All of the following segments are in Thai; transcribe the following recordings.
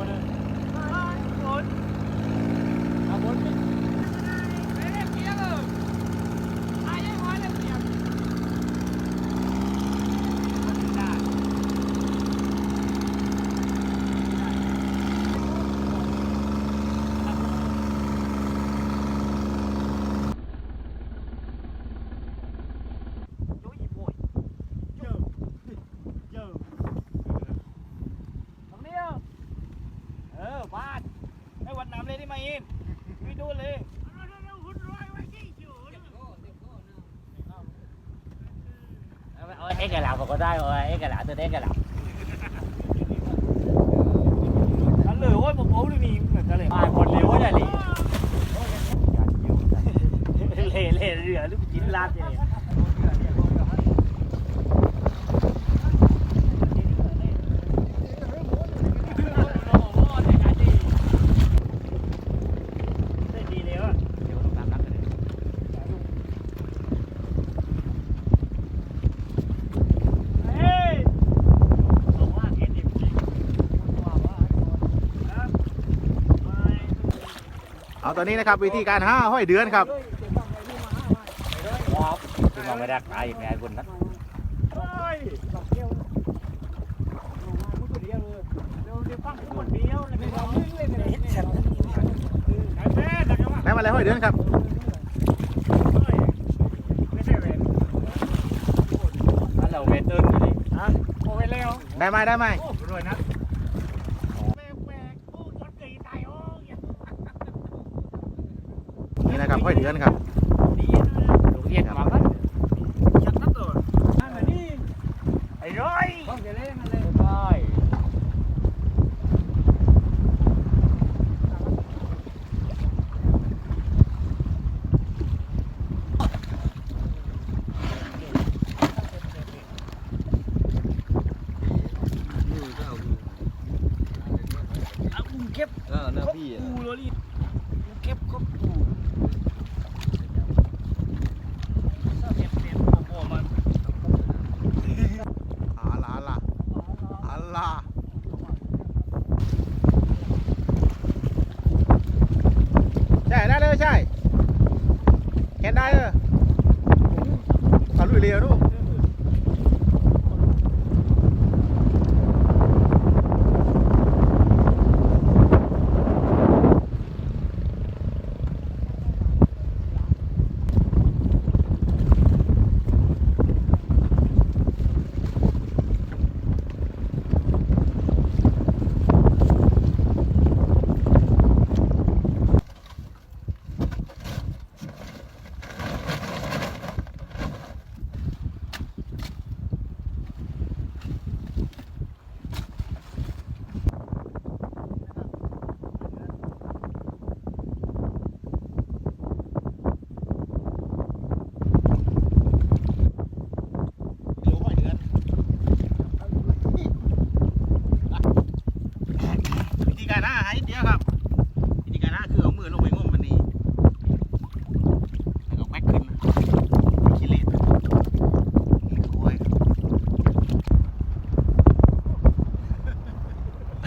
water. Come on. Come on. เอ็กซ์กับหลังก็ได้เอาเอ็กซ์กับหลาตัวเอ็กกับหลาฉันเลยโอ้ยผมเอาดูนี่เหมือนกันเลยมาคนเร็วเลยนี่เล่เละเรือหรือกินลาดเนี่ยได้ดีแล้วอะ เดี๋ยวต้องตามนักกันเลย เฮ้ยเอาว่าเห็นดิว่าว่าฮะไม่ เอาตอนนี้นะครับวิธีการห้าห้อยเดือนครับว้าวคือมองไม่ได้ตายอีกไงคุณนะเฮ้ยดอกเดียวลงมาพูดเดียวเลยเดี๋ยวเดี๋ยวฟังคนเดียวเลยไม่เอาเรื่องเลยเห็นฉันไอ้แม่ดักกันวะได้มาแล้วห้อยเดือนครับไม่ใช่เวรถ้าเราเวทเดินเลยฮะโอ้ยเร็วได้ไหมได้ไหมโอ้รวยนะแปลกแปลกโอ้รถเกยตายโอ้ย นี่นะครับ ห้อยเดือนครับดีนะลูกเอียดมากันชัดนัดตัวนั่นแหละนี่ไอ้ร้อยต้องจะเล่นอะไรได้เอากูเก็บเออหน้าพี่กูเลยนี่กูเก็บก็กูเก็บเก็บโอ้มัน อาลาลาอาลาใช่ได้เลยใช่ แคนได้เลยเอาลุยเร็วดูเ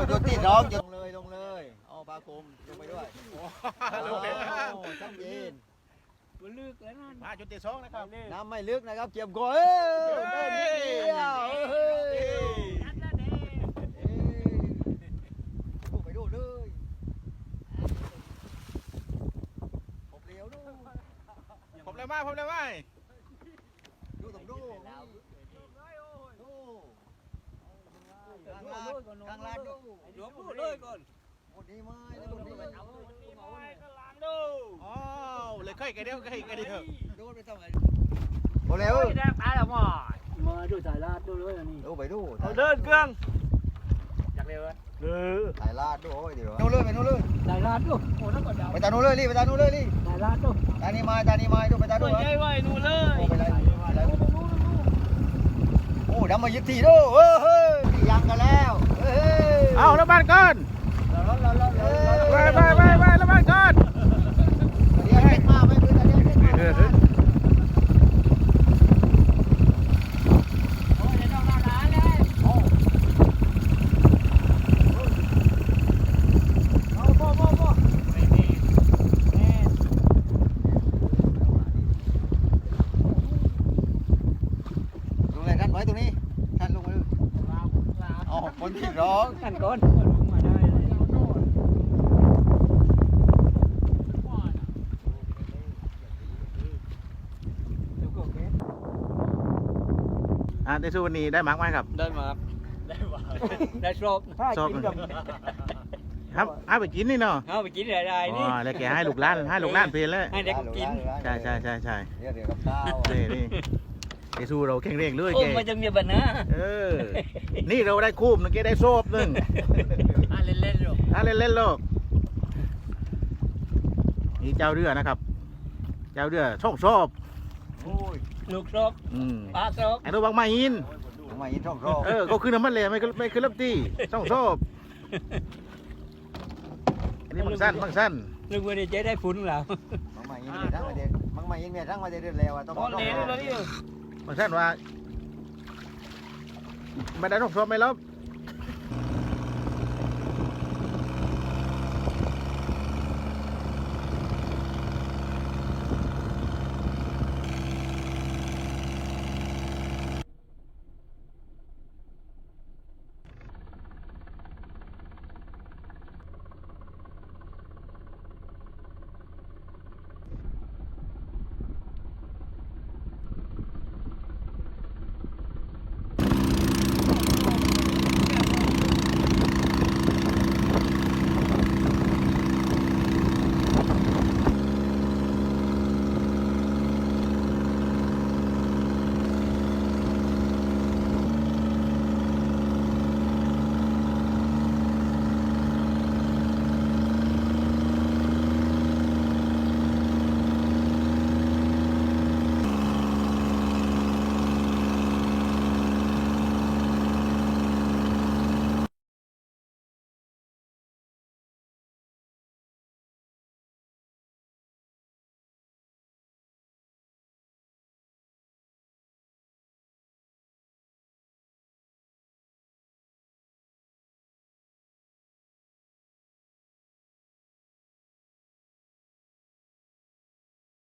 อาจุดที่ร้องลงเลยลงเลยเอาปลาคุมลงไปด้วยลงเลยโอ้ชัดเจนมันลึกแล้วนั่นมาจุดที่สองนะครับน้ำไม่ลึกนะครับเก็บก่อนเอ้ยเดินนิดเดียวเฮ้ยนั่นน่ะเด้เอ้ยดูไปดูเลยผมเลี้ยวดูผมเลยมาผมเลยมาดูตรงดูดูข้างลาดข้างลาดดูหลวงพูดเลยก่อนหมดนี้ไหมแล้วหมดนี้ไหมอ๋อเลยค่อยกันเดียวค่อยกันเดียวดูไปทำไมโอ้เร็วได้ปลาแล้วหมอมาดูสายลาดดูเลยอันนี้ดูไปดูเอาเดินเครื่องอยากเร็วเออถ่ายลาดดูโอ้ยเดี๋ยวนู่นเลยไปนู่นเลยสายลาดดูโอ้นั่นก็ดาวไปตานู่นเลยรีบไปตานู่นเลยรีบสายลาดดูตานี่ไม้ตานี่ไม้ดูไปตาตันู่วนใหเหรญ่อไว้นู่นเลยโอ้ไปเลยไปเลยโอ้ดำมายึดทีดูเฮ้ยเฮ้ ยยังกันแล้วเฮ้ยเอาแล้วบ้านก่อนเฮ้ยไปไปไปไปแล้วบ้านก่อนเรียกเช็คมาไม่คือตาเรียกเช็คมาเออเออโอ้ยเดี๋ยวเราหนาเลยเอาโม่โม่โม่ลงเลยท่านไว้ตรงนี้ท่านลงมาเลยอ๋อ คนที่ร้องกันก่อนมาได้เลยอ่าในสู้วันนี้ได้มาร์กไหมครับ ได้มาได้มาได้ชอบชอบกินกับครับให้ไปกินนี่เนาะเอาไปกินอะไรอ๋นี่อแล้วแกให้ลูกหล้านให้ลูกหล้านเพลนเลยให้เด็กกินใช่ใช่ใช่ใช่เดี๋ยวเดี๋ยวกับข้าวนี่นี่ ไอสู้เราแข็งแรงด้วยโอ้แกมันจะมีบันนะเออ นี่เราได้คูบนึงแกได้โซบหนึงอะเล่นๆอยู่อะเล่นเล่นๆโลกนี่เจ้าเรือนะครับ เจ้าเรือช่องชอบโอ้ยลูกชอบอืมปลาชอบไอ้ตัวบางมาอิน ทำไมยินช่องรอเออก็คือน้ำมันเลยไม่คือไม่คือลับตีช่องชอบอันนี้บางสั้นบางสั้นลูกวันนี้จะได้ฝุ่นแล้วมังมายินเมียทั้งมาเด็ดมังมายินเมียทั้งมาเด็ดแล้วอะต้อง ตอนนี้เลยนี่ บางท่านว่าไม่ได้ทบทวนไหมแล้ว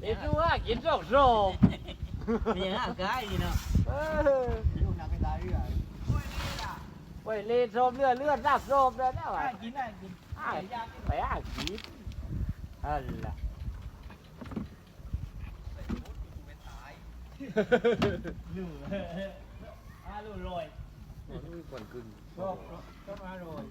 เดี๋ยวดูว่ากินสองโซ่มีห้างกายเนาะลูกนางเป็นตาเรือไปเล่นโซมเลือดเลือดรักโซมเลยนะวะกินได้กินอ้ายไปอ่างกินอันล่ะหนึ่งอาลูลอยก่อนกึ่งชอบชอบอาลอย